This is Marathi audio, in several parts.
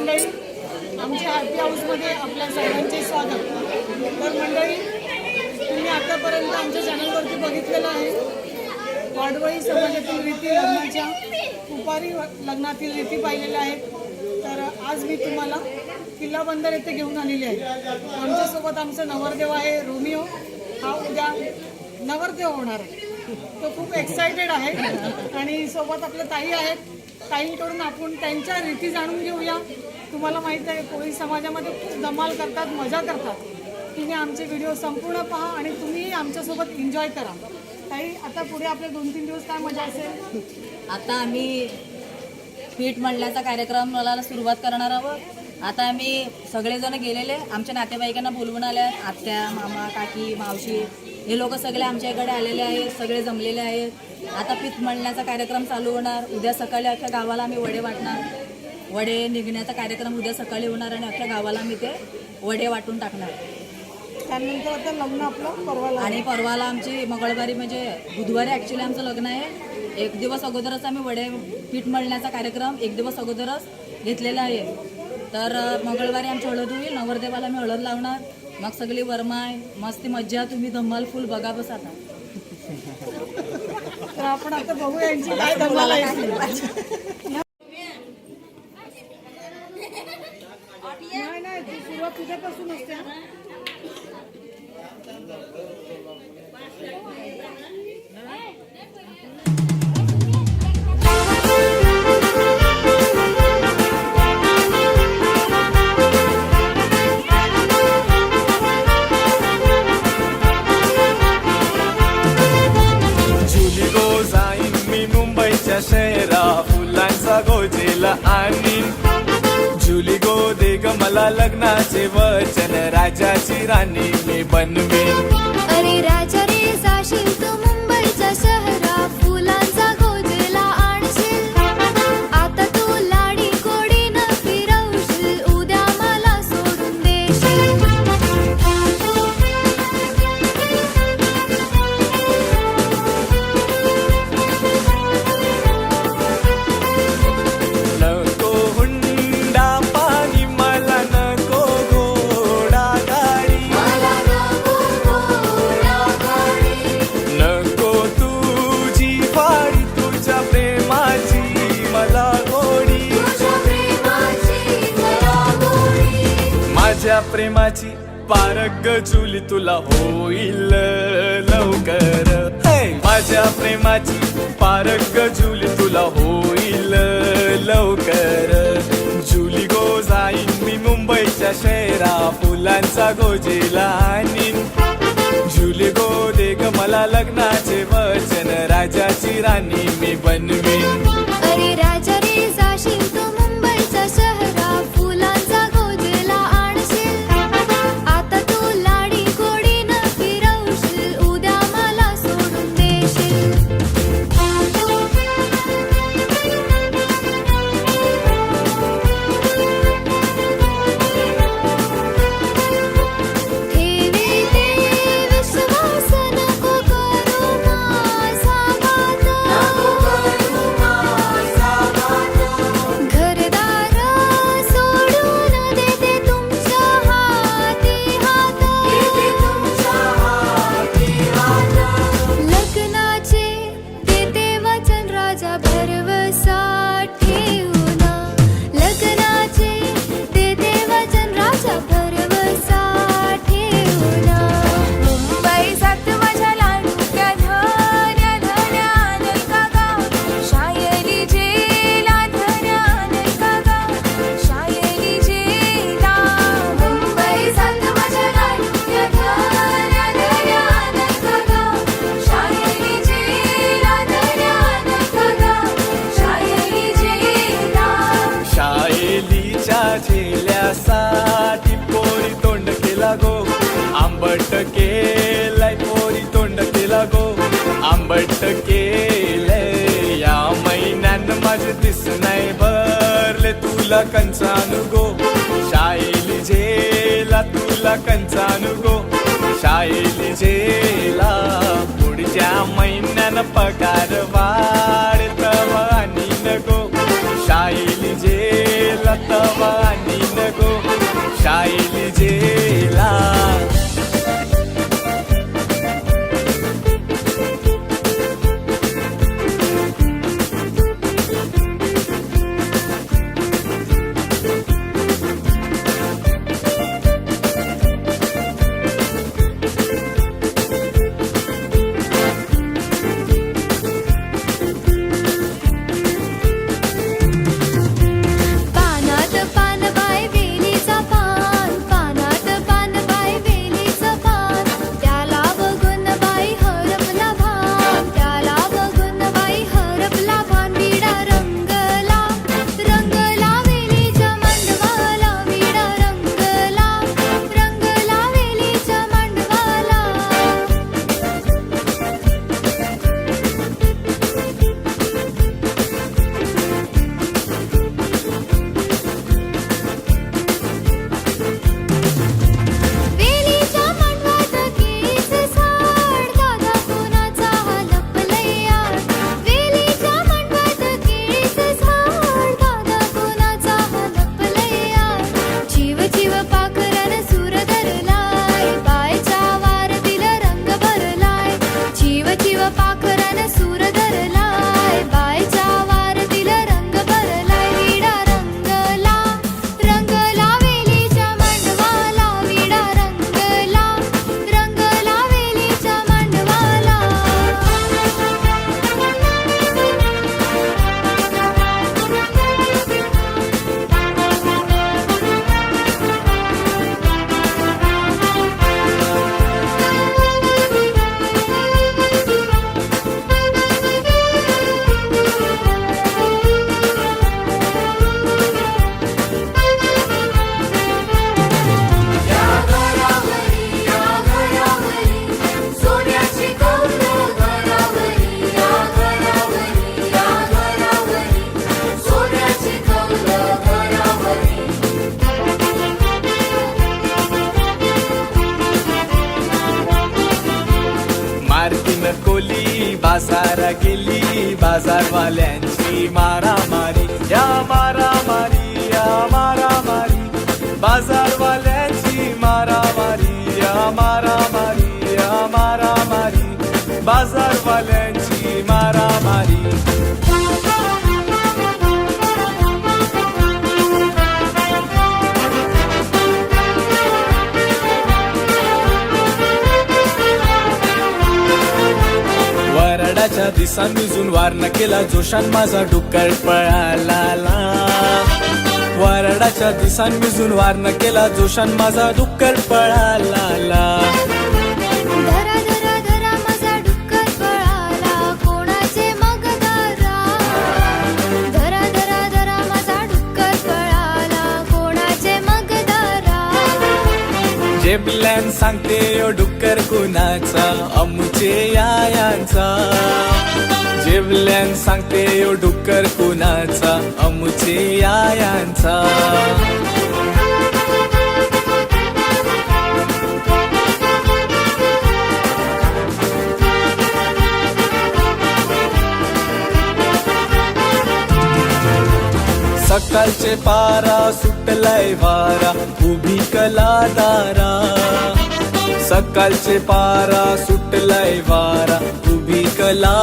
मंडळी आमच्या हॅपी हाऊसमध्ये आपल्या सर्वांचे स्वागत. तर मंडळी तुम्ही आतापर्यंत आमच्या चॅनलवरती बघितलेलं आहे. वाडवळी समाजातील रीती लग्नाच्या उपारी लग्नातील रीती पाहिलेल्या आहेत. तर आज मी तुम्हाला किल्ला बंदर येथे घेऊन आलेली आहे. आमच्यासोबत आमचा नवरदेव आहे रोमिओ हा उद्या नवरदेव होणार आहे. तो खूप एक्सायटेड आहे आणि सोबत आपल्या ताई आहेत. ताईंकडून आपण त्यांच्या रीती जाणून घेऊया. तुम्हाला माहीत आहे कोळी समाजामध्ये खूप धमाल करतात मजा करतात. तिने आमचे व्हिडिओ संपूर्ण पहा आणि तुम्हीही आमच्यासोबत एन्जॉय करा. ताई आता पुढे आपले दोन तीन दिवस काय मजा असेल? आता आम्ही पीठ मळण्याचा कार्यक्रमाला सुरुवात करणार आहोत. आता आम्ही सगळेजण गेलेले. आमच्या नातेवाईकांना बोलवून आले आत्या मामा काकी मावशी हे लोक सगळे आमच्या इकडे आलेले आहेत. सगळे जमलेले आहेत. आता पीठ मळण्याचा कार्यक्रम चालू होणार. उद्या सकाळी अख्ख्या गावाला आम्ही वडे वाटणार. वडे निघण्याचा कार्यक्रम उद्या सकाळी होणार आणि अख्ख्या गावाला आम्ही ते वडे वाटून टाकणार. त्यानंतर आता लग्न आपलं परवा आणि परवाला आमची मंगळवारी म्हणजे बुधवारी ॲक्च्युली आमचं लग्न आहे. एक दिवस अगोदरच आम्ही वडे पीठ मळण्याचा कार्यक्रम एक दिवस अगोदरच घेतलेला आहे. तर मंगळवारी आमची हळद होईल. नवरदेवाला मी हळद लावणार. मग सगळी वरमाय मस्ती मज्जा तुम्ही धम्माल फुल बघा बस आता. तर आपण आता बघू यांची काय. नाही नाही सुरुवात तुझ्यापासून असते प्रेमाची पारग चुली तुला होईल लवकर. माझ्या प्रेमाची पारग जुली तुला होईल लवकर. जुली गो जाईन मी मुंबईच्या शहरा फुलांचा गोजेला आणीन. जुली गो दे ग मला लग्नाचे वचन राजाची राणी मी बनवीन. आंबट केले या महिन्यात माझे दिस नाही भरले तुला कंचानुगो. गो झेला तुला कंचानुगो. गो झेला पुढच्या महिन्यानं पगार वा सारा गेली बाजारवाल्यांची मारामारी या मारामारी या मारामारी बाजारवाल्यांची मारामारी या मारामारी या मारामारी बाजारवाल्यांची मारामारी दिसान मिजून वारना केला जोशान माझा डुक्कर पळाला वरडाच्या दिसान मिजून वारना केला जोशान माझा डुक्कर पळाला जेबल्यान सांगते ओ डुक्कर कुणाचा अमुचे यायांचा जेबल्यान सांगते ओ डुक्कर कुणाचा अमुचे यायांचा सकाळचे पारा सुटलाय वारा उभी कला दारा. सकाळचे पारा सुटलाय वारा उभी कला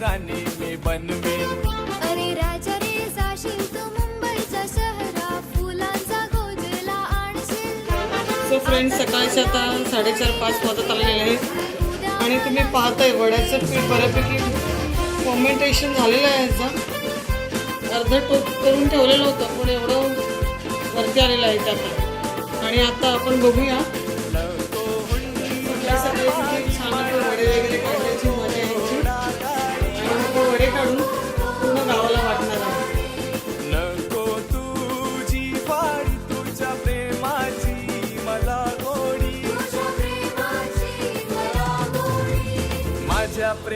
राणी मी बनवीन. अरे राजा रे जाशील तू मुंबईचा शहरा फुलांचा गोजला आणशील. सो फ्रेंड्स सकाळचे आता साडेचार पाच वाजत आलेले आहेत. आणि तुम्ही पाहताय वड्याचं पीठ बऱ्यापैकी फॉर्मेंटेशन झालेलं आहे ह्याचं अर्ध टोप करून ठेवलेलं होतं पण एवढं वरती आलेलं आहे ते आता आणि आता आपण बघूया.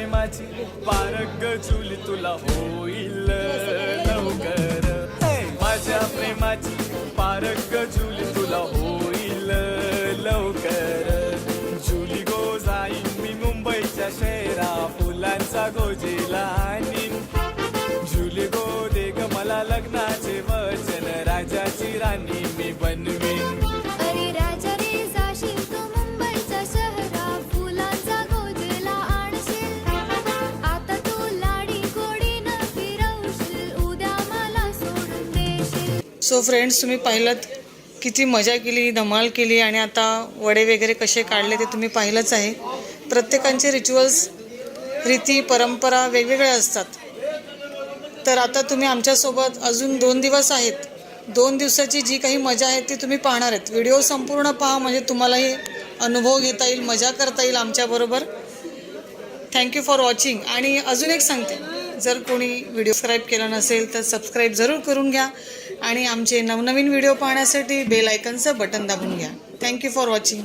प्रेमाची पारग चुली तुला होईल लवकर. माझ्या प्रेमाची पारग चुली तुला होईल लवकर. जुली गो जाईन मी मुंबईच्या शहरा फुलांचा गोजेला सो फ्रेंड्स तुम्ही पाहिलं किती मजा केली धमाल केली आणि आता वडे वगैरे कसे काढले ते तुम्ही पाहिलंच आहे. प्रत्येकांचे रिच्युअल्स रीती परंपरा वेगवेगळ्या असतात. तर आता तुम्ही आमच्यासोबत अजून दोन दिवस आहेत. दोन दिवसाची जी काही मजा आहे ती तुम्ही पाहणार आहेत. व्हिडिओ संपूर्ण पहा म्हणजे तुम्हालाही अनुभव घेता येईल मजा करता येईल आमच्याबरोबर. थँक्यू फॉर वॉचिंग आणि अजून एक सांगते. जर कोणी व्हिडिओ सबस्क्राईब केला नसेल तर सबस्क्राईब जरूर करून घ्या आणि आमचे नवनवीन व्हिडिओ पाहण्यासाठी बेल आयकनचं बटन दाबून घ्या. Thank you for watching